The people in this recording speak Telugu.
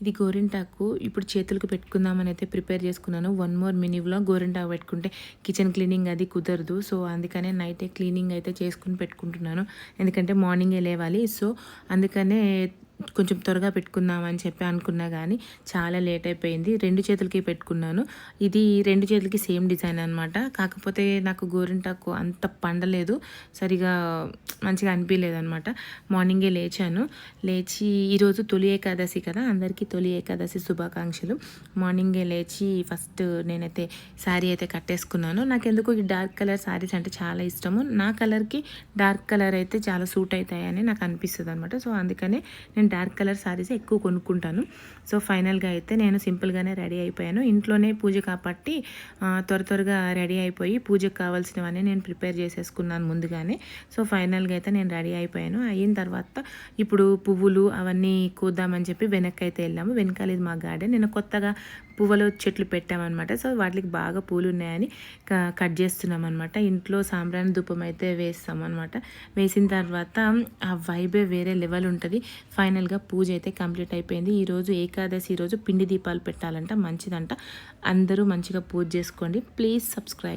ఇది గోరింటాకు. ఇప్పుడు చేతులకు పెట్టుకుందామని అయితే ప్రిపేర్ చేసుకున్నాను. వన్ మోర్ మినీ వ్లాగ్ గోరింటాకు పెట్టుకుంటే కిచెన్ క్లీనింగ్ అది కుదరదు. సో అందుకనే నైటే క్లీనింగ్ అయితే చేసుకుని పెట్టుకుంటున్నాను. ఎందుకంటే మార్నింగే లేవాలి. సో అందుకనే కొంచెం త్వరగా పెట్టుకుందామని చెప్పి అనుకున్నా కానీ చాలా లేట్ అయిపోయింది. రెండు చేతులకి పెట్టుకున్నాను. ఇది రెండు చేతులకి సేమ్ డిజైన్ అనమాట కాకపోతే నాకు గోరింటాకు అంత పండలేదు. సరిగా మంచిగా అనిపించలేదు అనమాట మార్నింగే లేచాను. లేచి ఈరోజు తొలి ఏకాదశి కదా. అందరికీ తొలి ఏకాదశి శుభాకాంక్షలు. మార్నింగే లేచి ఫస్ట్ నేనైతే శారీ అయితే కట్టేసుకున్నాను. నాకెందుకు ఈ డార్క్ కలర్ శారీస్ అంటే చాలా ఇష్టము. నా కలర్కి డార్క్ కలర్ అయితే చాలా సూట్ అవుతాయని నాకు అనిపిస్తుంది అనమాట సో అందుకనే నేను డార్క్ కలర్ శారీస్ ఎక్కువ కొనుక్కుంటాను. సో ఫైనల్గా అయితే నేను సింపుల్గానే రెడీ అయిపోయాను. ఇంట్లోనే పూజ కాబట్టి త్వర త్వరగా రెడీ అయిపోయి పూజకు కావాల్సినవన్నీ నేను ప్రిపేర్ చేసేసుకున్నాను ముందుగానే. సో ఫైనల్గా అయితే నేను రెడీ అయిపోయాను. అయిన తర్వాత ఇప్పుడు పువ్వులు అవన్నీ కూద్దామని చెప్పి వెనక్కి అయితే వెళ్ళాము. వెనకాల ఇది మా గార్డెన్. నేను కొత్తగా పువ్వులు చెట్లు పెట్టామన్నమాట. సో వాటికి బాగా పూలు ఉన్నాయని క- కట్ చేస్తున్నాం అనమాట ఇంట్లో సాంబ్రాణి ధూపం అయితే వేస్తాం అనమాట వేసిన తర్వాత ఆ వైబే వేరే లెవెల్ ఉంటుంది. ఫైనల్ ఫైనల్గా పూజ అయితే కంప్లీట్ అయిపోయింది. ఈరోజు ఏకాదశి ఈరోజు పిండి దీపాలు పెట్టాలంట మంచిదంట. అందరూ మంచిగా పూజ చేసుకోండి. Please subscribe.